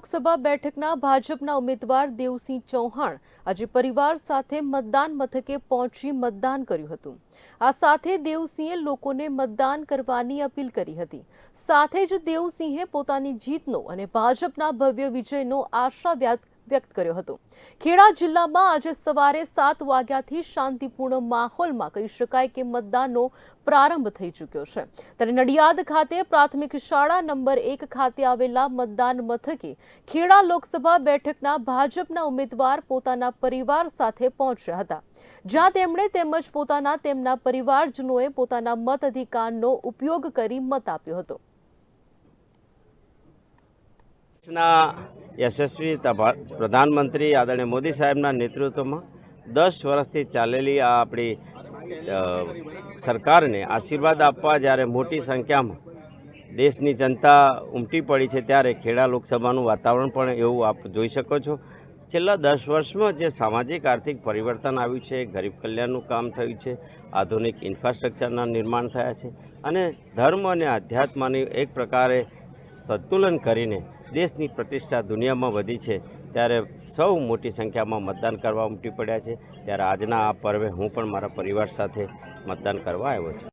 લોકસભા બેઠકના ભાજપના ઉમેદવાર દેવસિંહ ચૌહાણ આજે પરિવાર સાથે મતદાન મથકે પહોંચી મતદાન કર્યું હતું. આ સાથે દેવસિંહે લોકોને મતદાન કરવાની અપીલ કરી હતી. સાથે જ દેવસિંહે પોતાની જીતનો અને ભાજપના ભવ્ય વિજયનો આશા વ્યક્ત વ્યક્ત કર્યો હતો. ખેડા જિલ્લામાં આજે સવારે સાત વાગ્યાથી શાંતિપૂર્ણ માહોલમાં કહી શકાય કે મતદાનનો પ્રારંભ થઈ ચૂક્યો છે. ત્યારે નડિયાદ ખાતે પ્રાથમિક શાળા નંબર એક ખાતે આવેલા મતદાન મથકે ખેડા લોકસભા બેઠકના ભાજપના ઉમેદવાર પોતાના પરિવાર સાથે પહોંચ્યા હતા. જ્યાં તેમણે તેમજ પોતાના તેમના પરિવારજનોએ પોતાના મત અધિકારનો ઉપયોગ કરી મત આપ્યો હતો. યશસ્વી પ્રધાનમંત્રી આદરણીય મોદી સાહેબના નેતૃત્વમાં દસ વર્ષથી ચાલેલી આ આપણી સરકારને આશીર્વાદ આપવા જ્યારે મોટી સંખ્યામાં દેશની જનતા ઉમટી પડી છે ત્યારે ખેડા લોકસભાનું વાતાવરણ પણ એવું આપ જોઈ શકો છો. છેલ્લા દસ વર્ષમાં જે સામાજિક, આર્થિક પરિવર્તન આવ્યું છે, ગરીબ કલ્યાણનું કામ થયું છે, આધુનિક ઇન્ફ્રાસ્ટ્રક્ચરના નિર્માણ થયા છે અને ધર્મ અને આધ્યાત્મની એક પ્રકારે સંતુલન કરીને દેશની પ્રતિષ્ઠા દુનિયામાં વધી છે, ત્યારે સૌ મોટી સંખ્યામાં મતદાન કરવા ઉમટી પડ્યા છે. ત્યારે આજના આ પર્વે હું પણ મારા પરિવાર સાથે મતદાન કરવા આવ્યો છું.